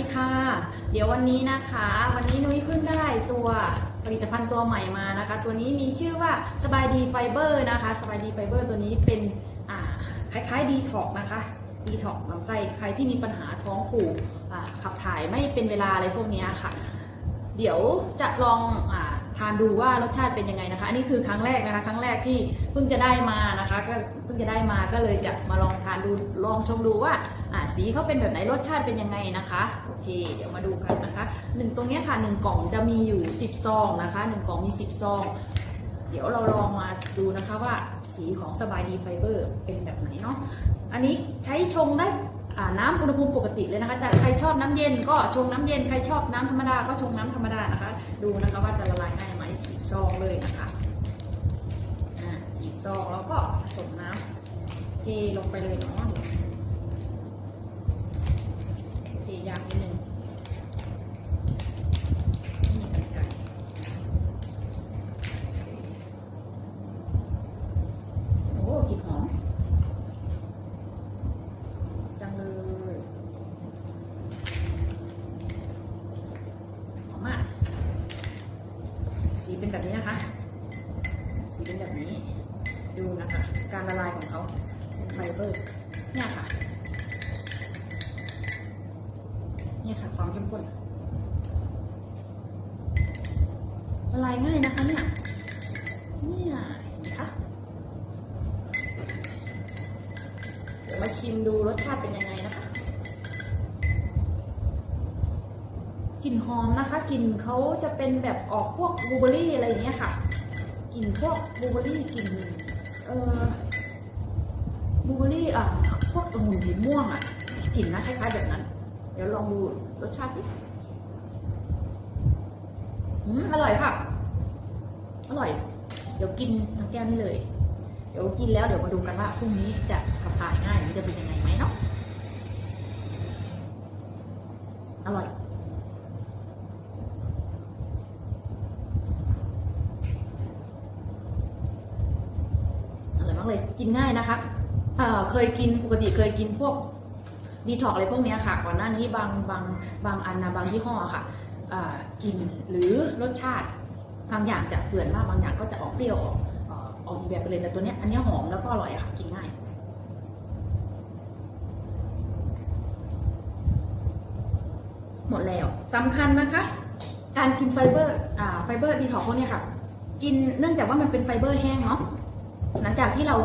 ดีค่ะ เดี๋ยววันนี้นะคะ วันนี้นุ้ยเพิ่งได้ตัวผลิตภัณฑ์ตัวใหม่มานะคะ ตัวนี้มีชื่อว่าสบายดีไฟเบอร์นะคะสบายดีไฟเบอร์ตัวนี้เป็นอ่าคล้ายๆดีท็อกนะคะดีท็อกลำไส้ใครที่มีปัญหาท้องผูกขับถ่ายไม่เป็นเวลาอะไรพวกนี้ค่ะ เดี๋ยวจะลองอ ทานดูว่ารสชาติเป็นยังไงนะคะ อันนี้คือครั้งแรกนะคะ ครั้งแรกที่เพิ่งจะได้มานะคะ ก็เพิ่งจะได้มาก็เลยจะมาลองทานดูลองชมดูว่าอ่าสีเขาเป็นแบบไหนรสชาติเป็นยังไงนะคะโอเค เดี๋ยวมาดูกันนะคะหนึ่งตรงนี้ค่ะหนึ่งกล่องจะมีอยู่10ซองนะคะหนึ่งกล่องมี10ซองเดี๋ยวเราลองมาดูนะคะว่าสีของสบายดีไฟเบอร์เป็นแบบไหนเนาะอันนี้ใช้ชงได้ น้ำอุณหภูมิปกติเลยนะคะจะใครชอบน้ำเย็นก็ชงน้ำเย็นใครชอบน้ำธรรมดาก็ชงน้ำธรรมดานะคะ ดูนะคะว่าจะละลายง่ายไหมฉีกซองเลยนะคะอ่าฉีกซองแล้วก็ผสมน้ำเทลงไปเลยเนาะเทยากนิดนึงนี่กันไก่โอ้กลิ่นหอม จังเลยหอมมาก สี เป็นแบบนี้นะคะ สีเป็นแบบนี้ ดูนะคะ การละลายของเขาเป็นไฟเบอร์ เนี่ยค่ะ เนี่ยค่ะ ความเข้มข้นละลายง่ายนะคะเนี่ยเนี่ยเห็นไหมคะ เดี๋ยวมาชิมดูรสชาติเป็นยังไงนะคะ กลิ่นหอมนะคะกลิ่นเขาจะเป็นแบบออกพวกบลูเบอร์รี่อะไรอย่างเงี้ยค่ะกลิ่นพวกบลูเบอร์รี่กลิ่นเอ่อบลูเบอร์รี่อะพวกองุ่นสีม่วงอะกลิ่นนะคล้ายๆแบบนั้น เดี๋ยวลองดูรสชาติดิอืมอร่อยค่ะ อร่อย เดี๋ยวกินทั้งแก้วนี้เลย เดี๋ยวกินแล้วเดี๋ยวมาดูกันว่าพรุ่งนี้จะขับถ่ายง่ายหรือจะเป็นยังไงไหมเนาะอร่อย อร่อยมา กินง่ายนะคะเเคยกินปกติเคยกินพวกดีท็อกอะไรพวกนี้ค่ะ ก่อนหน้านี้บางบางบางอันนะบางยี่ห้อค่ะกินหรือรสชาติบางอย่างจะเปื่อนมากบางอย่างก็จะออกเปรี้ยวออกออกอีแบบไปเลยแต่ตัวเนี้ยอันนี้หอมแล้วก็อร่อยค่ะ กินง่ายหมดแล้วสำคัญนะคะ การกินไฟเบอร์อ่าไฟเบอร์ดีท็อกพวกนี้ค่ะ กินเนื่องจากว่ามันเป็นไฟเบอร์แห้งเนาะหลังจากที่เรา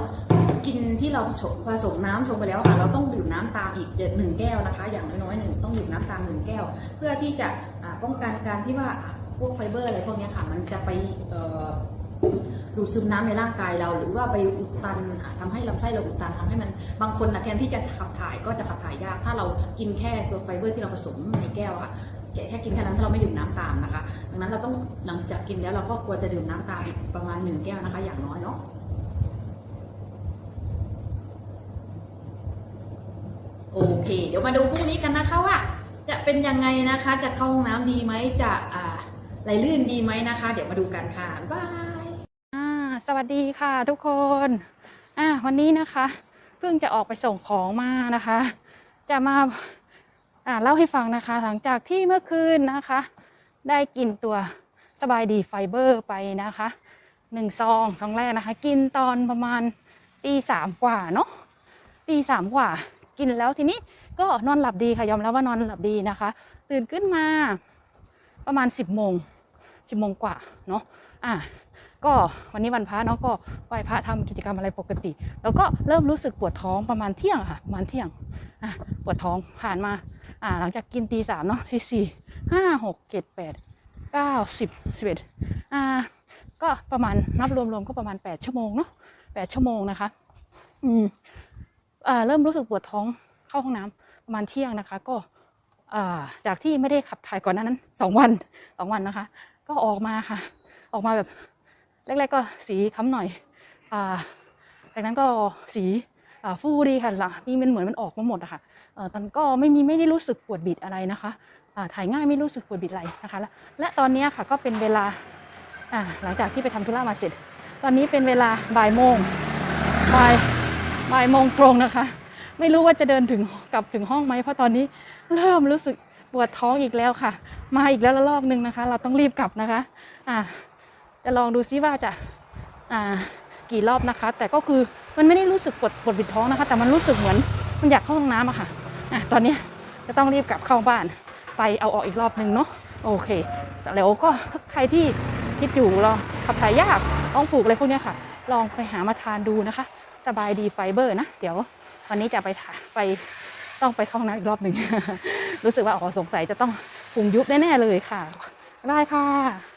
กินที่เราผสมน้ำชงไปแล้วค่ะเราต้องดื่มน้ำตามอีกหนึ่งแก้วนะคะ อย่างน้อยๆหนึ่งต้องดื่มน้ำตามหนึ่งแก้ว เพื่อที่จะป้องกันการที่ว่าพวกไฟเบอร์อะไรพวกนี้ค่ะมันจะไปดูดซึมน้ำในร่างกายเรา หรือว่าไปอุดตันอ่าทำให้ลำไส้เราอุดตันทำให้มันบางคนนะแทนที่จะขับถ่ายก็จะขับถ่ายยากถ้าเรากินแค่ตัวไฟเบอร์ที่เราผสมในแก้วอะค่ะแค่กินแค่นั้นถ้าเราไม่ดื่มน้ำตามนะคะ ดังนั้นเราต้องหลังจากกินแล้วเราก็ควรจะดื่มน้ำตามอีกประมาณหนึ่งแก้วนะคะ อย่างน้อยเนาะ โอเค เดี๋ยวมาดูพรุ่งนี้กันนะคะว่า จะเป็นยังไงนะคะ จะเข้าห้องน้ำดีไหมจะอ่าไหลลื่นดีไหมนะคะ เดี๋ยวมาดูกันค่ะบายบายอ่าสวัสดีค่ะทุกคนอ่าวันนี้นะคะเพิ่งจะออกไปส่งของมานะคะ จะมาอ่าเล่าให้ฟังนะคะ หลังจากที่เมื่อคืนนะคะ ได้กินตัวสบายดีไฟเบอร์ไปนะคะหนึ่งซองซองแรกนะคะ กินตอนประมาณตีสามกว่าเนาะตีสามกว่า กินแล้วทีนี้ก็นอนหลับดีค่ะยอมรับว่านอนหลับดีนะคะ ตื่นขึ้นมาประมาณ 10บโมงสิบโมงกว่าเนาะอะก็วันนี้วันพระเนาะก็ไหว้พระทำกิจกรรมอะไรปกติ แล้วก็เริ่มรู้สึกปวดท้องประมาณเที่ยงค่ะประมาณเที่ยงอะปวดท้องผ่านมาอ่าหลังจากกินตีสามเนาะที่สี่ห้าหกเจ็ดแปดเก้าสิบสิบเอ็ดอ่าก็ประมาณนับรวมๆก็ประมาณแปดชั่วโมงเนาะแปดชั่วโมงนะคะ อืมอ่า เริ่มรู้สึกปวดท้องเข้าห้องน้ำประมาณเที่ยงนะคะ ก็จากที่ไม่ได้ขับถ่ายก่อนน้านั้นสองวันสองวันนะคะ ก็ออกมาค่ะ ออกมาแบบแรกๆก็สีค้ำหน่อยจากนั้นก็สีฟูดีค่ะหลังนี่มันเหมือนมันออกมาหมดอะค่ะเอ่อตอนก็ไม่มีไม่ได้รู้สึกปวดบิดอะไรนะคะถ่ายง่ายไม่รู้สึกปวดบิดอะไรนะคะและตอนนี้ค่ะก็เป็นเวลาอ่าหลังจากที่ไปทำธุระมาเสร็จ ตอนนี้เป็นเวลาบ่ายโมงบ่าย บ่ายโมงตรงนะคะ ไม่รู้ว่าจะเดินถึงกลับถึงห้องไหมเพราะตอนนี้เริ่มรู้สึกปวดท้องอีกแล้วค่ะ มาอีกแล้วละลอกหนึ่งนะคะ เราต้องรีบกลับนะคะ อ่าจะลองดูซิว่าจะอ่ากี่รอบนะคะ แต่ก็คือมันไม่ได้รู้สึกปวดปวดบิดท้องนะคะ แต่มันรู้สึกเหมือนมันอยากเข้าห้องน้ำอะค่ะอะตอนนี้จะต้องรีบกลับเข้าบ้านไปเอาออกอีกรอบหนึ่งเนาะโอเคแต่แล้วก็ถ้าใครที่คิดอยู่รอขับถ่ายยากต้องผูกอะไรพวกนี้ค่ะ ลองไปหามาทานดูนะคะ สบายดีไฟเบอร์นะ เดี๋ยววันนี้จะไปถ่ายไปต้องไปเข้าห้องน้ำอีกรอบหนึ่ง รู้สึกว่าอ๋อสงสัยจะต้องพุงยุบแน่ๆเลยค่ะ ได้ค่ะ